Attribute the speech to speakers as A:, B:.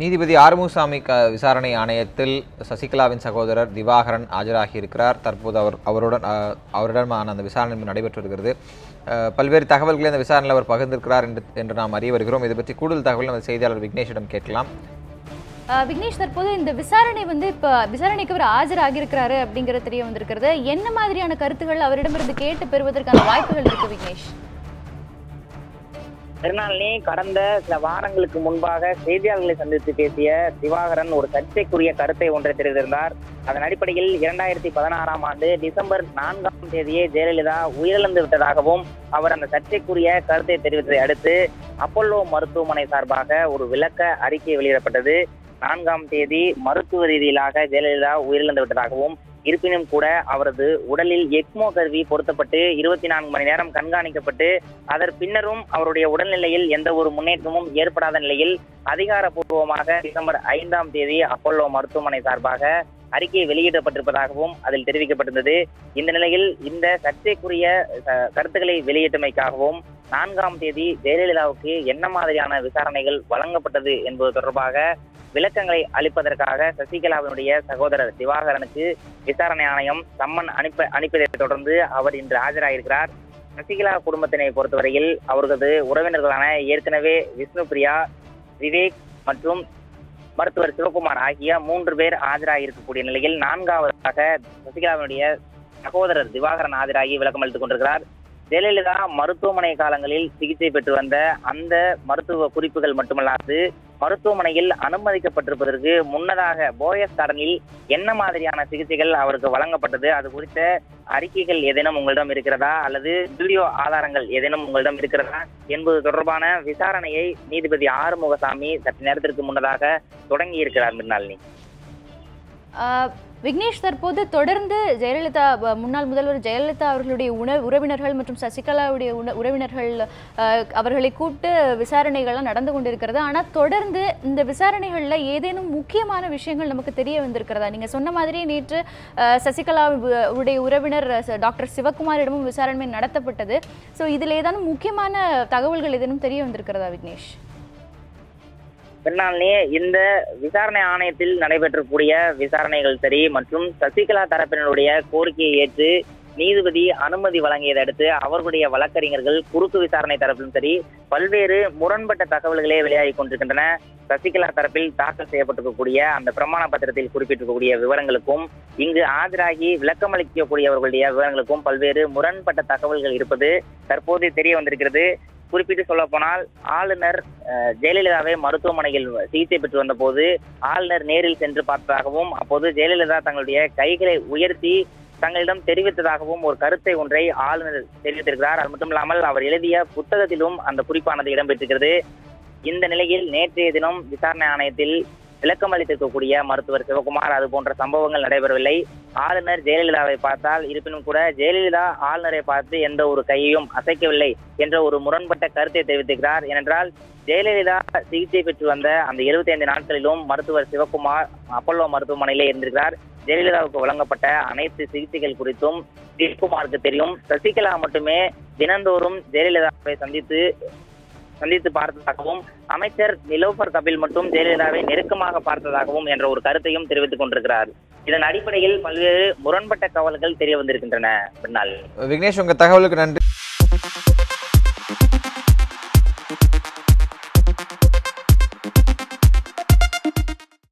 A: நீதிபதி ஆறுமுகசாமி க விசாரணை ஆணையத்தில் சசிகலாவின் சகோதரர் திவாகரன் ஆஜராகி இருக்கிறார் தற்போது அவர் அவருடன் அவரிடமான அந்த விசாரணை நடைபெற்று வருகிறது பல்வேறு தகவல்களை அந்த விசாரணையில் அவர் பகிர்ந்திருக்கிறார் என்று என்று நாம் அறிய வருகிறோம். இதை பற்றி கூடுதல் தகவல் நமது செய்தியாளர் விக்னேஷிடம் கேட்கலாம்.
B: விக்னேஷ் தற்போது இந்த விசாரணை வந்து இப்போ விசாரணைக்கு அவர் ஆஜராகியிருக்கிறாரு அப்படிங்கிறது தெரிய வந்திருக்கிறது. என்ன மாதிரியான கருத்துக்கள் அவரிடமிருந்து கேட்டு பெறுவதற்கான வாய்ப்புகள் இருக்கு விக்னேஷ்?
C: திருநாளினி கடந்த சில வாரங்களுக்கு முன்பாக செய்தியாளர்களை சந்தித்து பேசிய திவாகரன் ஒரு சர்ச்சைக்குரிய கருத்தை ஒன்றை தெரிவித்திருந்தார். அதன் அடிப்படையில் இரண்டாயிரத்தி பதினாறாம் ஆண்டு டிசம்பர் நான்காம் தேதியே ஜெயலலிதா உயிரிழந்து விட்டதாகவும் அவர் அந்த சர்ச்சைக்குரிய கருத்தை தெரிவித்ததை அடுத்து அப்பல்லோ மருத்துவமனை சார்பாக ஒரு விளக்க அறிக்கை வெளியிடப்பட்டது. நான்காம் தேதி மருத்துவ ரீதியிலாக ஜெயலலிதா உயிரிழந்து விட்டதாகவும் இருப்பினும் கூட அவரது உடலில் எக்மோ கருவி பொருத்தப்பட்டு இருபத்தி நான்கு மணி நேரம் கண்காணிக்கப்பட்டு அதன் பின்னரும் அவருடைய உடல்நிலையில் எந்த ஒரு முன்னேற்றமும் ஏற்படாத நிலையில் அதிகாரப்பூர்வமாக டிசம்பர் ஐந்தாம் தேதி அப்பல்லோ மருத்துவமனை சார்பாக அறிக்கை வெளியிடப்பட்டிருப்பதாகவும் அதில் தெரிவிக்கப்பட்டிருந்தது. இந்த நிலையில் இந்த சர்ச்சைக்குரிய கருத்துக்களை வெளியிட்டமைக்காகவும் நான்காம் தேதி ஜெயலலிதாவுக்கு என்ன மாதிரியான விசாரணைகள் வழங்கப்பட்டது என்பது தொடர்பாக விளக்கங்களை அளிப்பதற்காக சசிகலாவினுடைய சகோதரர் திவாகரனுக்கு விசாரணை ஆணையம் சம்மன் அனுப்ப அனுப்பியதைத் தொடர்ந்து அவர் இன்று ஆஜராகியிருக்கிறார் சசிகலா குடும்பத்தினை பொறுத்தவரையில் அவர்களது உறவினர்களான ஏற்கனவே விஷ்ணு பிரியா விவேக் மற்றும் மருத்துவர் சிவகுமார் ஆகிய மூன்று பேர் ஆஜராகியிருக்கக்கூடிய நிலையில் நான்காவதாக சசிகலாவினுடைய சகோதரர் திவாகரன் ஆஜராகி விளக்கம் அளித்துக் கொண்டிருக்கிறார். ஜெயலலிதா மருத்துவமனை காலங்களில் சிகிச்சை பெற்று வந்த அந்த மருத்துவ குறிப்புகள் மட்டுமல்லாது மருத்துவமனையில் அனுமதிக்கப்பட்டிருப்பதற்கு முன்னதாக போயஸ் கார்டனில் என்ன மாதிரியான சிகிச்சைகள் அவருக்கு வழங்கப்பட்டது? அது குறித்த அறிக்கைகள் ஏதேனும் உங்களிடம் இருக்கிறதா? அல்லது வீடியோ ஆதாரங்கள் ஏதேனும் உங்களிடம் இருக்கிறதா? என்பது தொடர்பான விசாரணையை நீதிபதி ஆறுமுகசாமி சற்று நேரத்திற்கு முன்னதாக தொடங்கி இருக்கிறார் மின்னாளினி.
B: விக்னேஷ் தற்போது தொடர்ந்து ஜெயலலிதா முன்னாள் முதல்வர் ஜெயலலிதா அவர்களுடைய உண உறவினர்கள் மற்றும் சசிகலாவுடைய உண உறவினர்கள் அவர்களை கூப்பிட்டு விசாரணைகள்லாம் நடந்து கொண்டிருக்கிறது. ஆனால் தொடர்ந்து இந்த விசாரணைகளில் ஏதேனும் முக்கியமான விஷயங்கள் நமக்கு தெரிய வந்திருக்கிறதா? நீங்கள் சொன்ன மாதிரி நேற்று சசிகலா உடைய உறவினர் டாக்டர் சிவகுமாரிடமும் விசாரணை நடத்தப்பட்டது. ஸோ இதில் ஏதேனும் முக்கியமான தகவல்கள் ஏதேனும் தெரிய வந்திருக்கிறதா விக்னேஷ்?
C: பின்னாலே இந்த விசாரணை ஆணையத்தில் நடைபெற்றக்கூடிய விசாரணைகள் சரி மற்றும் சசிகலா தரப்பினருடைய கோரிக்கையை ஏற்று நீதிபதி அனுமதி வழங்கியதை அடுத்து அவர்களுடைய வழக்கறிஞர்கள் குறுக்கு விசாரணை தரப்பிலும் சரி பல்வேறு முரண்பட்ட தகவல்களே வெளியாகி கொண்டிருக்கின்றன. சசிகலா தரப்பில் தாக்கல் செய்யப்பட்டிருக்கக்கூடிய அந்த பிரமாண பத்திரத்தில் குறிப்பிட்டிருக்கக்கூடிய விவரங்களுக்கும் இங்கு ஆஜராகி விளக்கமளிக்கக்கூடியவர்களுடைய விவரங்களுக்கும் பல்வேறு முரண்பட்ட தகவல்கள் இருப்பது தற்போது தெரிய வந்திருக்கிறது. குறிப்பிட்டு சொல்ல போனால் ஆளுநர் அஹ், ஜெயலலிதாவை மருத்துவமனையில் சிகிச்சை பெற்று வந்தபோது ஆளுநர் நேரில் சென்று பார்த்ததாகவும் அப்போது ஜெயலலிதா தங்களுடைய கைகளை உயர்த்தி தங்களிடம் தெரிவித்ததாகவும் ஒரு கருத்தை ஒன்றை ஆளுநர் தெரிவித்திருக்கிறார். அது மட்டும் இல்லாமல் அவர் எழுதிய புத்தகத்திலும் அந்த குறிப்பானது இடம்பெற்றிருக்கிறது. இந்த நிலையில் நேற்றைய தினம் விசாரணை ஆணையத்தில் விளக்கம் அளித்திருக்கக்கூடிய மருத்துவர் சிவகுமார் அது போன்ற சம்பவங்கள் நடைபெறவில்லை. ஆளுநர் ஜெயலலிதாவை பார்த்தால் இருப்பினும் கூட ஜெயலலிதா ஆளுநரை பார்த்து எந்த ஒரு கையையும் அசைக்கவில்லை என்ற ஒரு முரண்பட்ட கருத்தை தெரிவித்திருக்கிறார். ஏனென்றால் ஜெயலலிதா சிகிச்சை பெற்று வந்த அந்த 75 நாட்களிலும் மருத்துவர் சிவகுமார் அப்பல்லோ மருத்துவமனையிலே இருந்திருக்கிறார். ஜெயலலிதாவுக்கு வழங்கப்பட்ட அனைத்து சிகிச்சைகள் குறித்தும் சிவகுமாருக்கு தெரியும். சசிகலா மட்டுமே தினந்தோறும் ஜெயலலிதாவை சந்தித்து சந்தித்து பார்த்ததாகவும் அமைச்சர் நிலோபர் கபில் மட்டும் ஜெயலலிதாவை நெருக்கமாக பார்த்ததாகவும் என்ற ஒரு கருத்தையும் தெரிவித்துக் கொண்டிருக்கிறார். இதன் அடிப்படையில் பல்வேறு முரண்பட்ட கவல்கள் தெரிய வந்திருக்கின்றன. பின்னால்.
A: விக்னேஷ் உங்க தகவலுக்கு நன்றி.